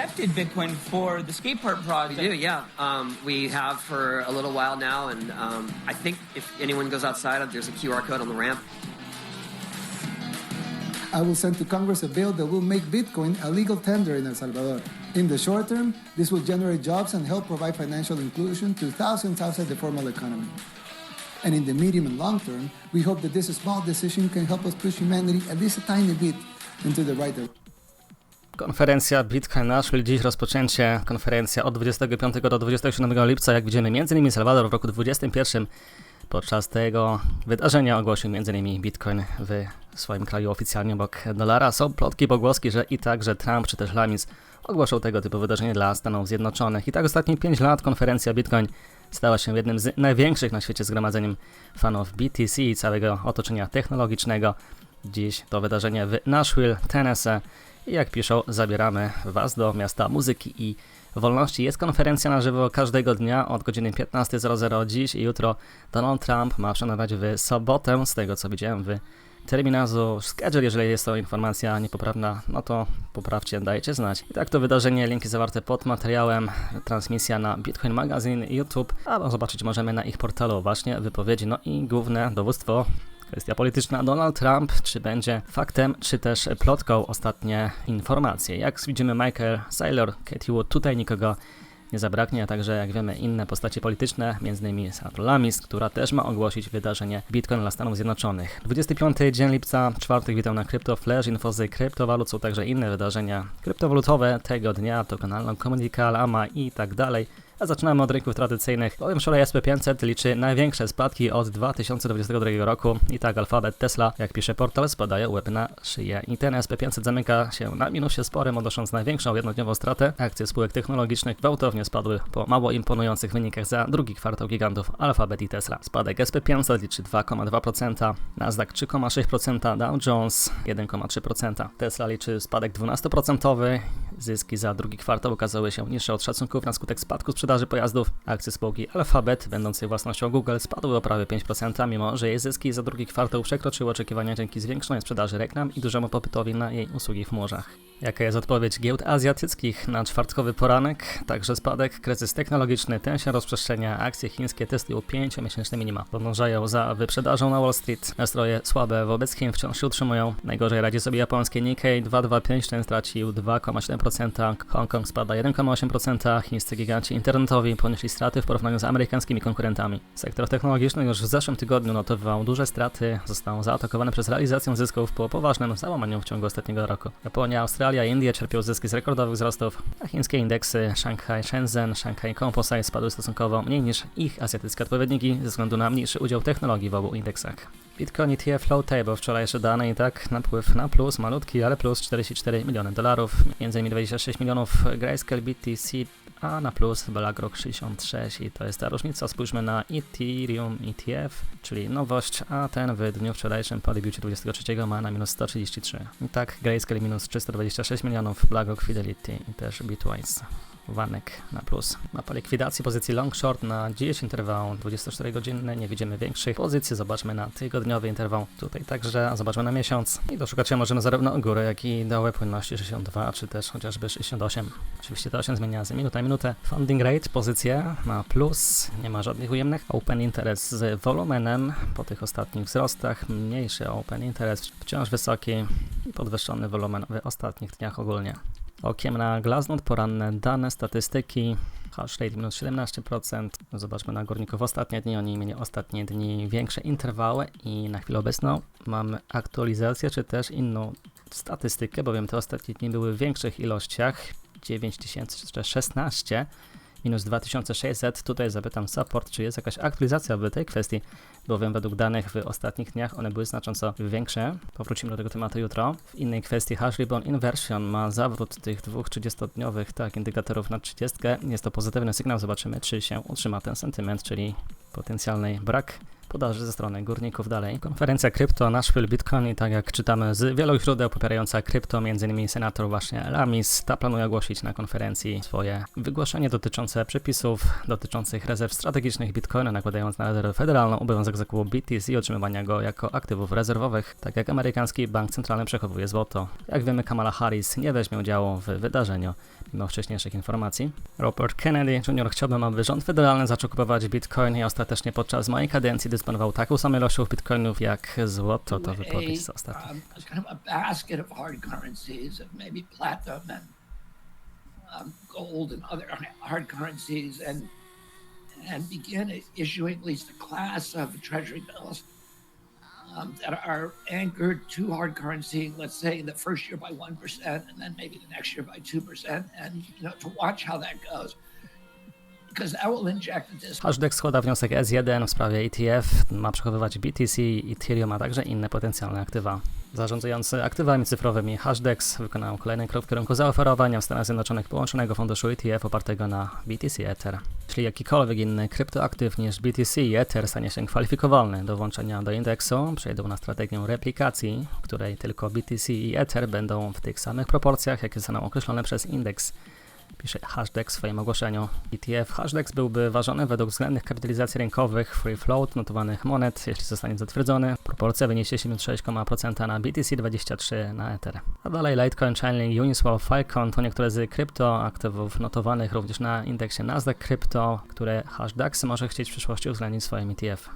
you've accepted Bitcoin for the skate park We project. do, yeah. Um, we have for a little while now, and um, I think if anyone goes outside, there's a QR code on the ramp. I will send to Congress a bill that will make Bitcoin a legal tender in El Salvador. In the short term, this will generate jobs and help provide financial inclusion to thousands outside the formal economy. And in the medium and long term, we hope that this small decision can help us push humanity at least a tiny bit into the right direction. Konferencja Bitcoin Nashville, dziś rozpoczęcie, konferencja od 25 do 27 lipca, jak widzimy, m.in. Salwador w roku 2021 podczas tego wydarzenia ogłosił m.in. Bitcoin w swoim kraju oficjalnie obok dolara. Są plotki, pogłoski, że i tak, że Trump czy też Lamis ogłoszą tego typu wydarzenie dla Stanów Zjednoczonych. I tak ostatnie 5 lat konferencja Bitcoin stała się jednym z największych na świecie zgromadzeniem fanów BTC i całego otoczenia technologicznego. Dziś to wydarzenie w Nashville, Tennessee. I jak piszą, zabieramy Was do miasta muzyki i wolności. Jest konferencja na żywo każdego dnia od godziny 15.00 dziś i jutro Donald Trump ma przemawiać w sobotę, z tego co widziałem w terminarzu schedule. Jeżeli jest to informacja niepoprawna, no to poprawcie, dajcie znać. I tak to wydarzenie, linki zawarte pod materiałem, transmisja na Bitcoin Magazine, YouTube, a zobaczyć możemy na ich portalu właśnie wypowiedzi, no i główne dowództwo Kwestia polityczna. Donald Trump, czy będzie faktem, czy też plotką ostatnie informacje. Jak widzimy, Michael Saylor, Katie Wood, tutaj nikogo nie zabraknie, a także jak wiemy inne postacie polityczne, m.in. Sandra Lamis, która też ma ogłosić wydarzenie Bitcoin dla Stanów Zjednoczonych. 25 dzień lipca, czwartek, witam na Crypto Flash, info z kryptowalut, są także inne wydarzenia kryptowalutowe tego dnia, to kanalną Communical, AMA i tak dalej. A zaczynamy od rynków tradycyjnych. Powiem wczoraj SP500 liczy największe spadki od 2022 roku. I tak Alphabet Tesla, jak pisze portal, spadaje łeb na szyję. I ten SP500 zamyka się na minusie sporym, odnosząc największą jednodniową stratę. Akcje spółek technologicznych gwałtownie spadły po mało imponujących wynikach za drugi kwartał gigantów Alphabet i Tesla. Spadek SP500 liczy 2,2%, Nasdaq 3,6%, Dow Jones 1,3%. Tesla liczy spadek 12%. Zyski za drugi kwartał okazały się niższe od szacunków na skutek spadku sprzedaży pojazdów. Akcje spółki Alphabet, będącej własnością Google, spadły o prawie 5%, mimo że jej zyski za drugi kwartał przekroczyły oczekiwania dzięki zwiększonej sprzedaży reklam i dużemu popytowi na jej usługi w chmurach. Jaka jest odpowiedź giełd azjatyckich na czwartkowy poranek? Także spadek, kryzys technologiczny, ten się rozprzestrzenia, akcje chińskie testują 5-miesięczne minima. Podążają za wyprzedażą na Wall Street. Nastroje słabe wobec Chin wciąż się utrzymują. Najgorzej radzi sobie japońskie Nikkei 225, ten stracił 2,7%, Hongkong spada 1,8%, chińscy giganci internetowi ponieśli straty w porównaniu z amerykańskimi konkurentami. Sektor technologiczny już w zeszłym tygodniu notował duże straty, został zaatakowany przez realizację zysków po poważnym załamaniu w ciągu ostatniego roku. Japonia, Australia i Indie czerpią zyski z rekordowych wzrostów, a chińskie indeksy Shanghai Shenzhen, Shanghai Composite spadły stosunkowo mniej niż ich azjatyckie odpowiedniki ze względu na mniejszy udział technologii w obu indeksach. Bitcoin ETF Flow Table, wczorajsze dane i tak napływ na plus, malutki, ale plus 44 miliony dolarów, między innymi 26 milionów Grayscale BTC, a na plus BlackRock 66 i to jest ta różnica. Spójrzmy na Ethereum ETF, czyli nowość, a ten w dniu wczorajszym po debiucie 23 ma na minus 133. I tak Grayscale minus 326 milionów, BlackRock Fidelity i też Bitwise. Wanek na plus. Mapa likwidacji pozycji long short na dziś interwał 24-godzinny, nie widzimy większych pozycji, zobaczmy na tygodniowy interwał tutaj także, zobaczmy na miesiąc i doszukać się możemy zarówno góry, jak i doły płynności 62, czy też chociażby 68. Oczywiście to się zmienia z minuty na minutę. Funding rate, pozycja na plus, nie ma żadnych ujemnych. Open interest z wolumenem po tych ostatnich wzrostach, mniejszy open interest, wciąż wysoki i podwyższony wolumen w ostatnich dniach ogólnie. Okiem na Glassnode, poranne dane, statystyki, hash rate minus 17%. Zobaczmy na górników ostatnie dni, oni mieli ostatnie dni większe interwały i na chwilę obecną mamy aktualizację, czy też inną statystykę, bowiem te ostatnie dni były w większych ilościach, 9016 minus 2600. Tutaj zapytam support, czy jest jakaś aktualizacja w tej kwestii, bowiem według danych w ostatnich dniach one były znacząco większe. Powrócimy do tego tematu jutro. W innej kwestii hash ribbon inversion ma zawrót tych dwóch 30-dniowych tak, indykatorów na 30. Jest to pozytywny sygnał, zobaczymy czy się utrzyma ten sentyment, czyli potencjalny brak podaży ze strony górników dalej. Konferencja krypto Nashville Bitcoin i tak jak czytamy z wielu źródeł popierająca krypto, m.in. senator właśnie Lamis, ta planuje ogłosić na konferencji swoje wygłoszenie dotyczące przepisów dotyczących rezerw strategicznych Bitcoina, nakładając na rezerwę federalną obowiązek zakupu BTC i otrzymywania go jako aktywów rezerwowych, tak jak amerykański bank centralny przechowuje złoto. Jak wiemy, Kamala Harris nie weźmie udziału w wydarzeniu, mimo wcześniejszych informacji. Robert Kennedy Jr. chciałbym, aby rząd federalny zaczął kupować bitcoin i ostatecznie podczas mojej kadencji dysponował taką samą ilością bitcoinów jak złoto. To wypowiedź z ostatniej. um, a kind of a basket of hard currencies, of maybe platinum and um, gold and other hard currencies, and and begin issuing at least a class of treasury bills um, that are anchored to hard currency. Let's say the first year by one percent, and then maybe the next year by two percent, and you know to watch how that goes, Hashdeg składa wniosek S1 w sprawie ETF, ma przechowywać BTC, Ethereum, a także inne potencjalne aktywa. Zarządzający aktywami cyfrowymi Hashdex wykonał kolejny krok w kierunku zaoferowania w Stanach Zjednoczonych połączonego funduszu ETF opartego na BTC Ether. Jeśli jakikolwiek inny kryptoaktyw niż BTC i Ether stanie się kwalifikowalny do włączenia do indeksu, przejdą na strategię replikacji, w której tylko BTC i Ether będą w tych samych proporcjach, jakie zostaną określone przez indeks pisze Hashdex w swoim ogłoszeniu. ETF Hashdex byłby ważony według względnych kapitalizacji rynkowych free float notowanych monet, jeśli zostanie zatwierdzony. Proporcja wyniesie 76,5% na BTC, 23% na Ether. A dalej Litecoin, Chainlink, Uniswap, Filecoin to niektóre z kryptoaktywów notowanych również na indeksie Nasdaq Crypto, które Hashdex może chcieć w przyszłości uwzględnić w swoim ETF.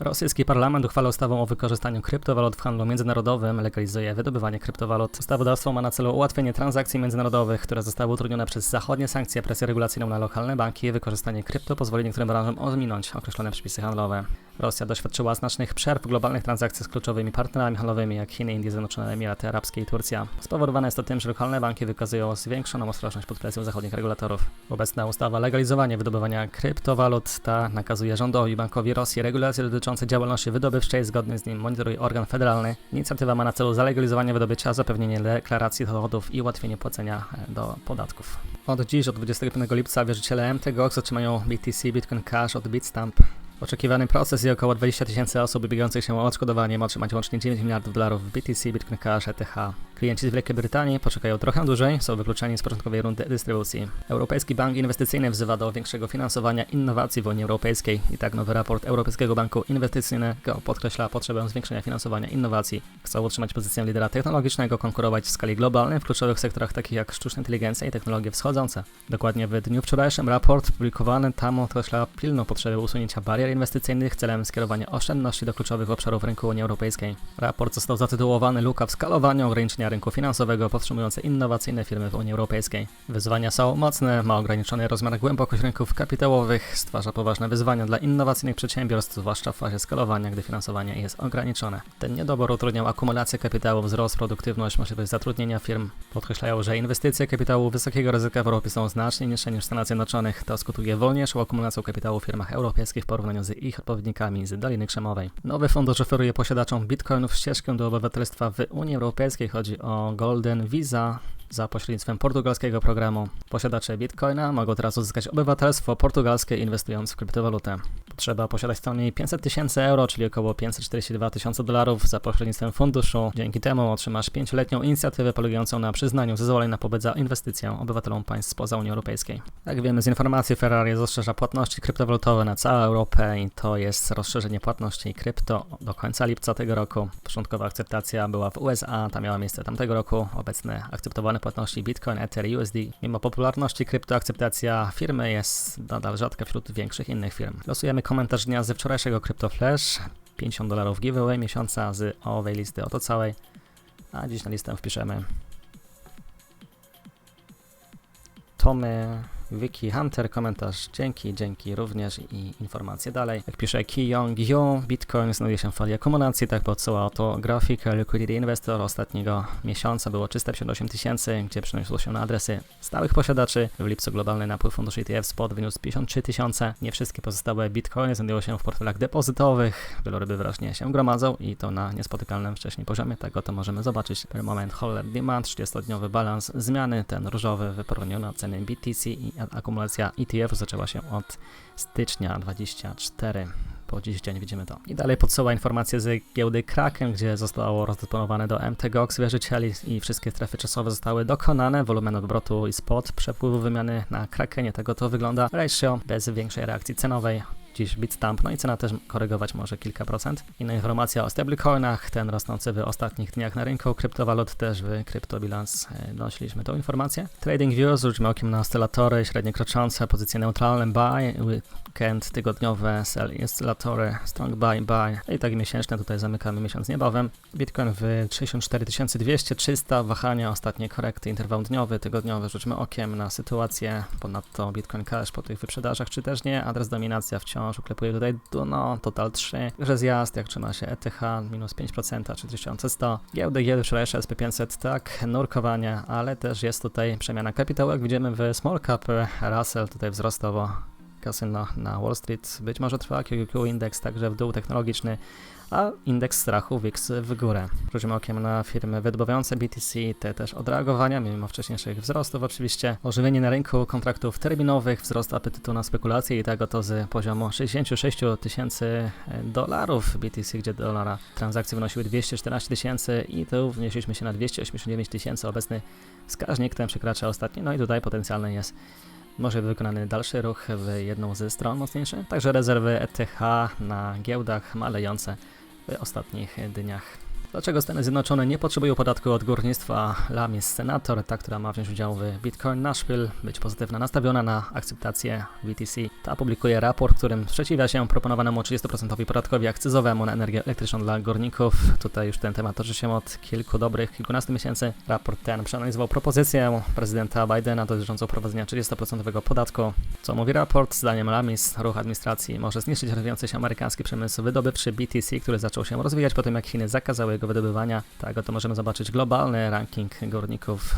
Rosyjski parlament uchwala ustawę o wykorzystaniu kryptowalut w handlu międzynarodowym, legalizuje wydobywanie kryptowalut. Ustawodawstwo ma na celu ułatwienie transakcji międzynarodowych, które zostały utrudnione przez zachodnie sankcje, presję regulacyjną na lokalne banki. Wykorzystanie krypto pozwoli niektórym branżom ominąć określone przepisy handlowe. Rosja doświadczyła znacznych przerw w globalnych transakcjach z kluczowymi partnerami handlowymi jak Chiny, Indie, Zjednoczone Emiraty Arabskie i Turcja. Spowodowane jest to tym, że lokalne banki wykazują zwiększoną ostrożność pod presją zachodnich regulatorów. Obecna ustawa legalizowanie wydobywania kryptowalut ta nakazuje rządowi bankowi Rosji regulacje dotyczące działalności wydobywczej, zgodnie z nim monitoruje organ federalny. Inicjatywa ma na celu zalegalizowanie wydobycia, zapewnienie deklaracji dochodów i ułatwienie płacenia e, do podatków. Od dziś, od 25 lipca, wierzyciele MTGOX otrzymają BTC Bitcoin Cash od Bitstamp. Oczekiwany proces i około 20 tysięcy osób ubiegających się o odszkodowanie ma otrzymać łącznie 9 miliardów dolarów w BTC, Bitcoin Cash, ETH. Klienci z Wielkiej Brytanii poczekają trochę dłużej, są wykluczeni z początkowej rundy dystrybucji. Europejski Bank Inwestycyjny wzywa do większego finansowania innowacji w Unii Europejskiej. I tak nowy raport Europejskiego Banku Inwestycyjnego podkreśla potrzebę zwiększenia finansowania innowacji. Chcą utrzymać pozycję lidera technologicznego, konkurować w skali globalnej w kluczowych sektorach takich jak sztuczna inteligencja i technologie wschodzące. Dokładnie w dniu wczorajszym raport publikowany tam określa pilną potrzebę usunięcia barier inwestycyjnych celem skierowania oszczędności do kluczowych obszarów rynku Unii Europejskiej. Raport został zatytułowany Luka w skalowaniu ograniczenia rynku finansowego powstrzymujące innowacyjne firmy w Unii Europejskiej. Wyzwania są mocne, ma ograniczony rozmiar głębokość rynków kapitałowych, stwarza poważne wyzwania dla innowacyjnych przedsiębiorstw, zwłaszcza w fazie skalowania, gdy finansowanie jest ograniczone. Ten niedobór utrudniał akumulację kapitału, wzrost, produktywność, możliwość zatrudnienia firm. Podkreślają, że inwestycje kapitału wysokiego ryzyka w Europie są znacznie niższe niż w Stanach Zjednoczonych. To skutkuje wolniejszą akumulacją kapitału w firmach europejskich w porównaniu z ich odpowiednikami z Doliny Krzemowej. Nowy fundusz oferuje posiadaczom bitcoinów ścieżkę do obywatelstwa w Unii Europejskiej. Chodzi o Golden Visa za pośrednictwem portugalskiego programu. Posiadacze bitcoina mogą teraz uzyskać obywatelstwo portugalskie inwestując w kryptowalutę. Trzeba posiadać co najmniej 500 tysięcy euro, czyli około 542 tysiące dolarów za pośrednictwem funduszu. Dzięki temu otrzymasz 5-letnią inicjatywę polegającą na przyznaniu zezwoleń na pobyt za inwestycję obywatelom państw spoza Unii Europejskiej. Jak wiemy z informacji, Ferrari rozszerza płatności kryptowalutowe na całą Europę i to jest rozszerzenie płatności krypto do końca lipca tego roku. Początkowa akceptacja była w USA, ta miała miejsce tamtego roku. Obecne akceptowane płatności Bitcoin, Ether USD. Mimo popularności krypto, akceptacja firmy jest nadal rzadka wśród większych innych firm. Losujemy komentarz dnia ze wczorajszego Crypto Flash. 50 dolarów giveaway miesiąca z owej listy oto całej. A dziś na listę wpiszemy Tomy, Wiki Hunter, komentarz dzięki, dzięki również i informacje dalej. Jak pisze Kiyong Yo, Bitcoin znajduje się w fali akumulacji, tak podsyła oto grafik Liquidity Investor ostatniego miesiąca było 358 tysięcy, gdzie przeniosło się na adresy stałych posiadaczy. W lipcu globalny napływ funduszy ETF spot wyniósł 53 tysiące. Nie wszystkie pozostałe bitcoiny znajdują się w portfelach depozytowych. Wieloryby wyraźnie się gromadzą i to na niespotykalnym wcześniej poziomie, tego to możemy zobaczyć. Per moment Holler Demand, 30-dniowy balans zmiany, ten różowy wypełniony ceny BTC i akumulacja ETF zaczęła się od stycznia 24. po dziś dzień widzimy to. I dalej podsyła informacje z giełdy Kraken, gdzie zostało rozdysponowane do MTGOX wierzycieli i wszystkie strefy czasowe zostały dokonane. Wolumen obrotu i spot przepływu wymiany na Krakenie, tego to wygląda. Ratio bez większej reakcji cenowej. Dziś Bitstamp, no i cena też korygować może kilka procent. Inna informacja o stablecoinach, ten rosnący w ostatnich dniach na rynku. Kryptowalut, też w CryptoBilance e, donosiliśmy tą informację. Trading Views, rzućmy okiem na oscylatory, średnie kroczące, pozycje neutralne, buy, weekend tygodniowe, sell oscylatory, strong buy, buy i tak miesięczne, tutaj zamykamy miesiąc niebawem. Bitcoin w 64 200, 300, wahania, ostatnie korekty, interwał dniowy, tygodniowy, rzućmy okiem na sytuację, ponadto Bitcoin Cash po tych wyprzedażach, czy też nie, adres dominacja wciąż uklepuje tutaj, no, total 3, że zjazd, jak trzyma się ETH, minus 5%, 3100, giełdy, giełdy wczorajsze SP500, tak, nurkowanie, ale też jest tutaj przemiana kapitału, jak widzimy w small cap, Russell tutaj wzrostowo, kasyno na Wall Street, być może trwa QQQ indeks także w dół technologiczny, a indeks strachu WIX w górę. Rzucimy okiem na firmy wydobywające BTC, te też odreagowania, mimo wcześniejszych wzrostów oczywiście, ożywienie na rynku kontraktów terminowych, wzrost apetytu na spekulacje i tego to z poziomu 66 tysięcy dolarów BTC, gdzie dolara transakcje wynosiły 214 tysięcy i tu wnieśliśmy się na 289 tysięcy, obecny wskaźnik ten przekracza ostatni, no i tutaj potencjalny jest może wykonany dalszy ruch w jedną ze stron mocniejszych. Także rezerwy ETH na giełdach malejące w ostatnich dniach. Dlaczego Stany Zjednoczone nie potrzebują podatku od górnictwa? Lam jest senator, ta, która ma wziąć udział w Bitcoin Nashville, być pozytywna, nastawiona na akceptację BTC. Ta publikuje raport, którym sprzeciwia się proponowanemu 30% podatkowi akcyzowemu na energię elektryczną dla górników. Tutaj już ten temat toczy się od kilku dobrych, kilkunastu miesięcy. Raport ten przeanalizował propozycję prezydenta Bidena dotyczącą wprowadzenia 30% podatku. Co mówi raport? Zdaniem Lamis, ruch administracji może zniszczyć rozwijający się amerykański przemysł wydobywczy BTC, który zaczął się rozwijać po tym, jak Chiny zakazały jego wydobywania. Tak, oto możemy zobaczyć globalny ranking górników.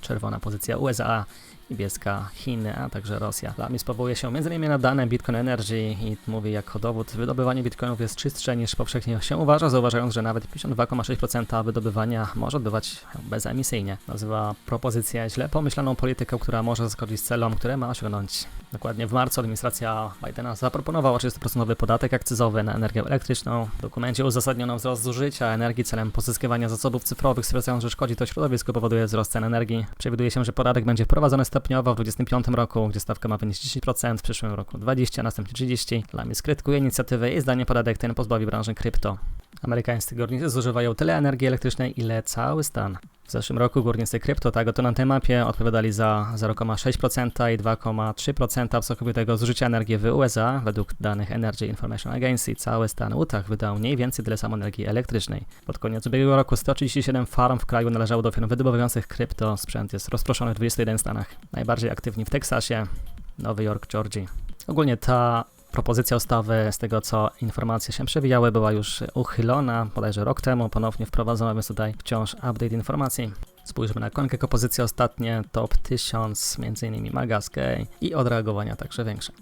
Czerwona pozycja USA, niebieska Chiny, a także Rosja. Lamis powołuje się m.in. na dane Bitcoin Energy i mówi jako dowód, wydobywanie bitcoinów jest czystsze niż powszechnie się uważa, zauważając, że nawet 52,6% wydobywania może odbywać bezemisyjnie. Nazywa propozycję źle pomyślaną polityką, która może zaskoczyć celom, które ma osiągnąć. Dokładnie w marcu administracja Bidena zaproponowała 30% podatek akcyzowy na energię elektryczną. W dokumencie uzasadniono wzrost zużycia energii celem pozyskiwania zasobów cyfrowych, stwierdzając, że szkodzi to środowisku, powoduje wzrost cen energii. Przewiduje się, że podatek będzie wprowadzony stopniowo w 2025 roku, gdzie stawka ma wynieść 10%, w przyszłym roku 20%, a następnie 30%. Lamis krytykuje inicjatywę i zdaniem podatek ten pozbawi branży krypto. Amerykańscy górnicy zużywają tyle energii elektrycznej, ile cały stan. W zeszłym roku górnicy krypto, oto na tej mapie, odpowiadali za 0,6% i 2,3% całkowitego zużycia energii w USA. Według danych Energy Information Agency cały stan Utah wydał mniej więcej tyle samo energii elektrycznej. Pod koniec ubiegłego roku 137 farm w kraju należało do firm wydobywających krypto. Sprzęt jest rozproszony w 21 stanach. Najbardziej aktywni w Teksasie, Nowy Jork, Georgii. Ogólnie ta propozycja ustawy, z tego co informacje się przewijały, była już uchylona bodajże rok temu, ponownie wprowadzona, więc tutaj wciąż update informacji. Spójrzmy na konkę pozycje ostatnie, top 1000, m.in. Magaskej i odreagowania także większe.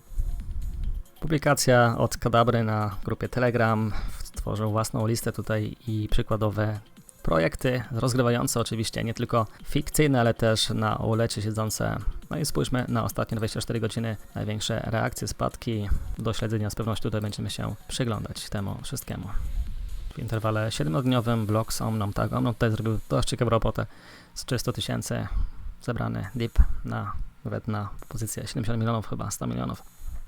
Publikacja od Kadabry na grupie Telegram, stworzył własną listę tutaj i przykładowe projekty rozgrywające oczywiście nie tylko fikcyjne, ale też na ulecie siedzące. No i spójrzmy na ostatnie 24 godziny, największe reakcje, spadki do śledzenia. Z pewnością tutaj będziemy się przyglądać temu wszystkiemu. W interwale 7-dniowym blok z Omną, tak, Omną tutaj zrobił dość ciekawą robotę z 300 tysięcy zebrany dip na nawet na pozycję 70 milionów chyba, 100 milionów.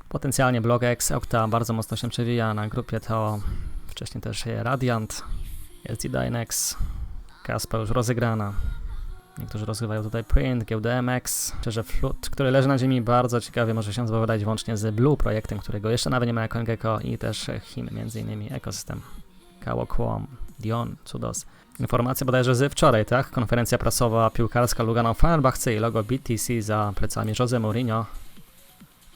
Potencjalnie blok X, Okta bardzo mocno się przewija na grupie to wcześniej też Radiant, jest Dynex, Kaspa już rozegrana. Niektórzy rozgrywają tutaj Print, giełdę MX, szczerze Flut, który leży na ziemi bardzo ciekawie może się zapowiadać włącznie z Blue projektem, którego jeszcze nawet nie ma jako Gecko i też Chin, między innymi ekosystem Kało Quom, Dion, Cudos. Informacja bodajże z wczoraj, tak? Konferencja prasowa piłkarska Lugano Fenerbahce i logo BTC za plecami Jose Mourinho.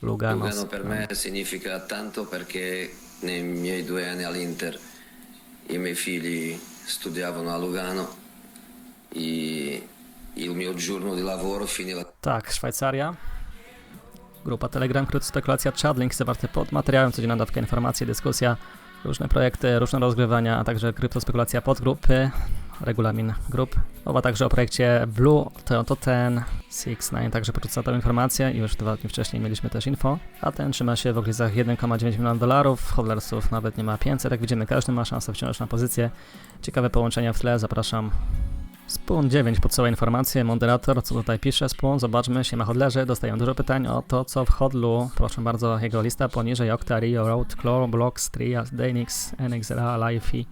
Lugano. Lugano per me significa tanto perché nei miei due anni all'Inter i miei figli studiavano a Lugano e Tak, Szwajcaria. Grupa Telegram, krótko spekulacja, chat, link zawarte pod materiałem, codzienna dawka informacji, dyskusja, różne projekty, różne rozgrywania, a także kryptospekulacja podgrupy regulamin grup. Mowa także o projekcie Blue, to, to ten, Six9 także porzuca tę informację i już dwa dni wcześniej mieliśmy też info, a ten trzyma się w okolicach 1,9 miliona dolarów, hodlersów nawet nie ma 500, jak widzimy każdy ma szansę wciąż na pozycję. Ciekawe połączenia w tle, zapraszam. Spoon 9 podsyła informacje, moderator, co tutaj pisze, Spoon, zobaczmy, się ma hodlerze, dostają dużo pytań o to, co w hodlu, proszę bardzo, jego lista poniżej, Octa, Rio, Road, Clore, Blocks, Trias, Danix, NXLA, Lifey,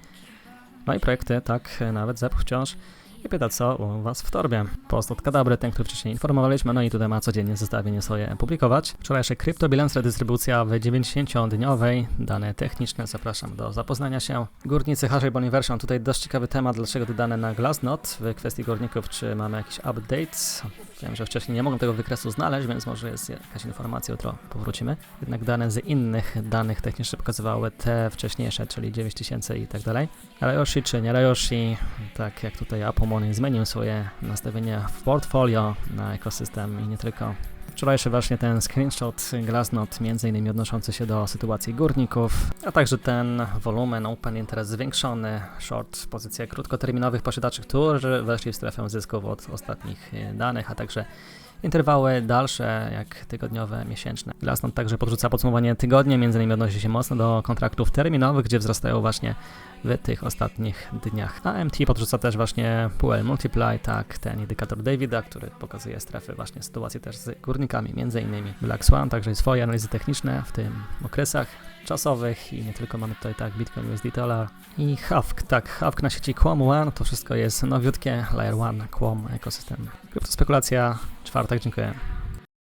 no i projekty, tak, nawet Zep wciąż i pyta, co u was w torbie. Post od Kadabry, ten, który wcześniej informowaliśmy, no i tutaj ma codziennie zestawienie swoje publikować. Wczorajsze kryptobilans, redystrybucja w 90-dniowej, dane techniczne, zapraszam do zapoznania się. Górnicy Hash Boni Version, tutaj dość ciekawy temat, dlaczego te dane na Glassnode w kwestii górników, czy mamy jakiś updates. Wiem, że wcześniej nie mogłem tego wykresu znaleźć, więc może jest jakaś informacja, jutro powrócimy. Jednak dane z innych danych technicznych pokazywały te wcześniejsze, czyli 9000 i tak dalej. Rayoshi czy nie Rayoshi, tak jak tutaj Apomony zmienił swoje nastawienia w portfolio na ekosystem i nie tylko. Wczorajszy właśnie ten screenshot między innymi odnoszący się do sytuacji górników, a także ten wolumen open interest zwiększony, short pozycje krótkoterminowych posiadaczy, którzy weszli w strefę zysków od ostatnich danych, a także interwały dalsze, jak tygodniowe, miesięczne. Glassnode także podrzuca podsumowanie tygodnia, między innymi odnosi się mocno do kontraktów terminowych, gdzie wzrastają właśnie w tych ostatnich dniach. A MT podrzuca też właśnie PUL Multiply, tak, ten indykator Davida, który pokazuje strefy właśnie sytuacji też z górnikami, między innymi Black Swan, także swoje analizy techniczne w tym okresach czasowych i nie tylko mamy tutaj tak Bitcoin USD Dollar i Havk, tak, Havk na sieci Quom One, to wszystko jest nowiutkie, Layer One, Quom, ekosystem. Kryptospekulacja, czwartek, dziękuję.